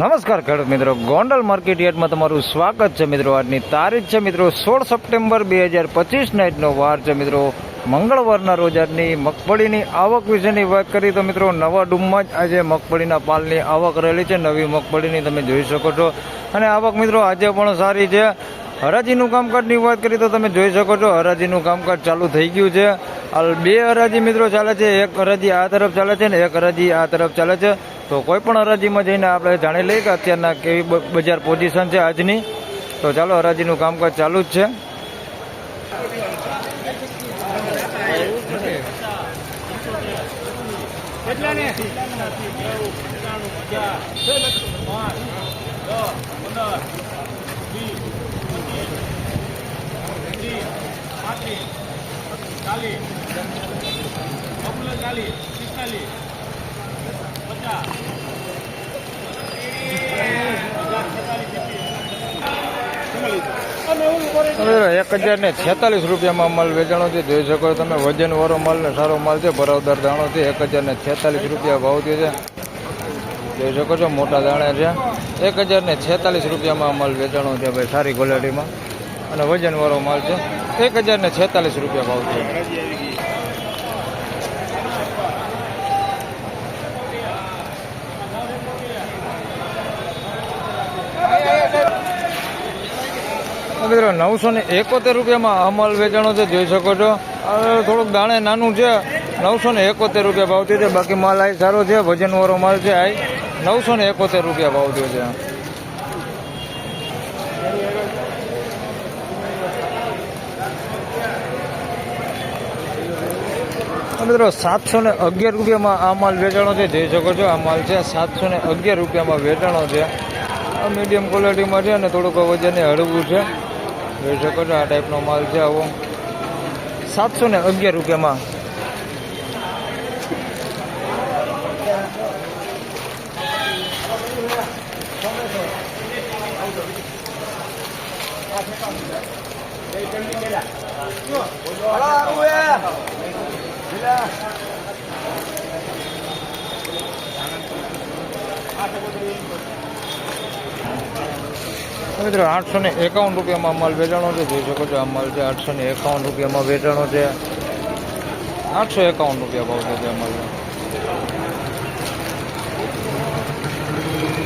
નમસ્કાર ખેડૂત મિત્રો. ગોંડલ માર્કેટ યાર્ડમાં તમારું સ્વાગત છે મિત્રો. આજની તારીખ છે મિત્રો સોળ સપ્ટેમ્બર બે હજાર પચીસ નાઇટનો વાર છે મિત્રો. મંગળવારના રોજ આજની મગફળીની આવક વિશેની વાત કરીએ તો મિત્રો નવા ડૂમમાં જ આજે મગફળીના પાલની આવક રહેલી છે. નવી મગફળીની તમે જોઈ શકો છો. અને આવક મિત્રો આજે પણ સારી છે. હરાજીનું કામકાજની વાત કરીએ તો તમે જોઈ શકો છો, હરાજીનું કામકાજ ચાલુ થઈ ગયું છે. બે હરાજી મિત્રો ચાલે છે. એક હરાજી આ તરફ ચાલે છે ને એક હરાજી આ તરફ ચાલે છે. તો કોઈ પણ હરાજીમાં જઈને આપણે જાણી લઈએ કે અત્યારના કેવી બજાર પોઝિશન છે આજની તો ચાલો હરાજીનું કામકાજ ચાલુ જ છે હવે એક હજાર ને છેતાલીસ રૂપિયામાં માલ વેચાણો છે. જોઈ શકો તમે, વજન વાળો માલ ને સારો માલ છે. ભરાવદાર દાણો છે. એક હજાર ને છેતાલીસ રૂપિયા ભાવ છે. જોઈ શકો છો, મોટા દાણા છે. એક હજાર ને છેતાલીસ રૂપિયામાં માલ વેચાણો છે ભાઈ, સારી ક્વોલિટીમાં અને વજન વાળો માલ છે. એક હજાર ને છેતાલીસ રૂપિયા ભાવ છે. મિત્રો, નવસો ને એકોતેર રૂપિયામાં આ માલ વેચાણો છે, જોઈ શકો છો. થોડુંક દાણે નાનું છે. નવસો ને એકોતેર રૂપિયા ભાવ થયો છે, બાકી માલ આ સારો છે, વજનવાળો માલ છે આ નવસો ને એકોતેર રૂપિયા ભાવ થયો છે મિત્રો, સાતસો ને અગિયાર રૂપિયામાં આ માલ વેચાણો છે, જોઈ શકો છો, આ માલ છે, સાતસો ને અગિયાર રૂપિયામાં વેચાણો છે. મીડિયમ ક્વોલિટીમાં છે અને થોડુંક વજન હળવું છે. જોઈ શકો છો આ ટાઈપનો માલ છે આવો. સાતસો ને અગિયાર રૂપિયામાં. મિત્રો આઠસો ને એકાવન રૂપિયામાં માલ વેચાણો છે જોઈ શકો છો આ માલ છે આઠસો ને એકાવન રૂપિયામાં વેચાણો છે આઠસો એકાવન રૂપિયા ભાવ છે આ માલ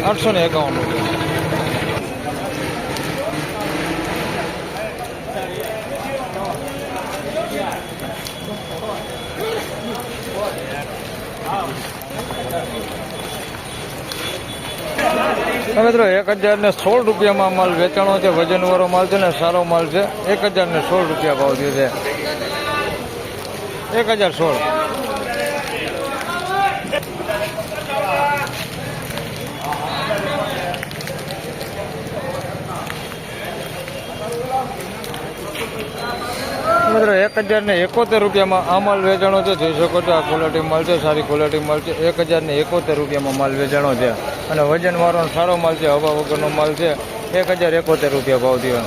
આઠસો ને એકાવન રૂપિયા મિત્રો, એક હજાર ને સોળ રૂપિયામાં માલ વેચાણો છે, વજનવાળો માલ છે ને સારો માલ છે. એક હજાર ને સોળ રૂપિયા ભાવ થયો છે. એક હજાર સોળ. મિત્રો એક હજાર ને એકોતેર રૂપિયામાં આ માલ વેચાણો છે. જોઈ શકો છો, આ ક્વોલિટી માલ છે, સારી ક્વોલિટી માલ છે. એક હજાર ને એકોતેર રૂપિયામાં માલ વેચાણો છે. અને વજન વાળો સારો માલ છે, હવા વગરનો માલ છે. એક હજાર એકોતેર રૂપિયા ભાવ થયો.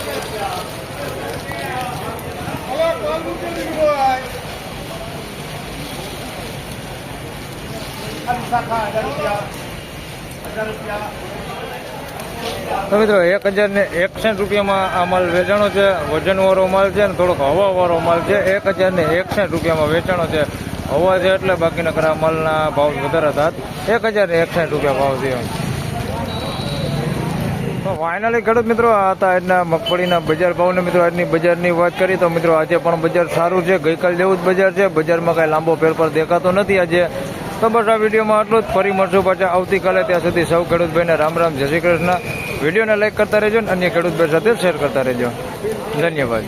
તો મિત્રો, એક હજાર ને એકસઠ રૂપિયામાં આ માલ વેચાણો છે, વજનવાળો માલ છે ને થોડોક હવાવાળો માલ છે. એક હજાર ને એકસઠ રૂપિયામાં વેચાણો છે. હવા છે એટલે બાકીના ખરા માલના ભાવ વધારે હતા એક હજાર ને એકસઠ રૂપિયા ભાવ થયો. તો ફાઇનલી ખેડૂત મિત્રો હતા આજના મગફળીના બજાર ભાવને મિત્રો. આજની બજારની વાત કરી તો મિત્રો, આજે પણ બજાર સારું છે. ગઈકાલ જેવું જ બજાર છે. બજારમાં કાંઈ લાંબો ફેરફાર દેખાતો નથી આજે. તો બસ આ વિડીયોમાં આટલું જ. ફરી મળશું પાછા આવતીકાલે. ત્યાં સુધી સૌ ખેડૂતભાઈને રામ રામ. જય શ્રી કૃષ્ણ. વિડીયોને લાઇક કરતા રહેજો અને અન્ય ખેડૂતભાઈ સાથે શેર કરતા રહેજો. ધન્યવાદ.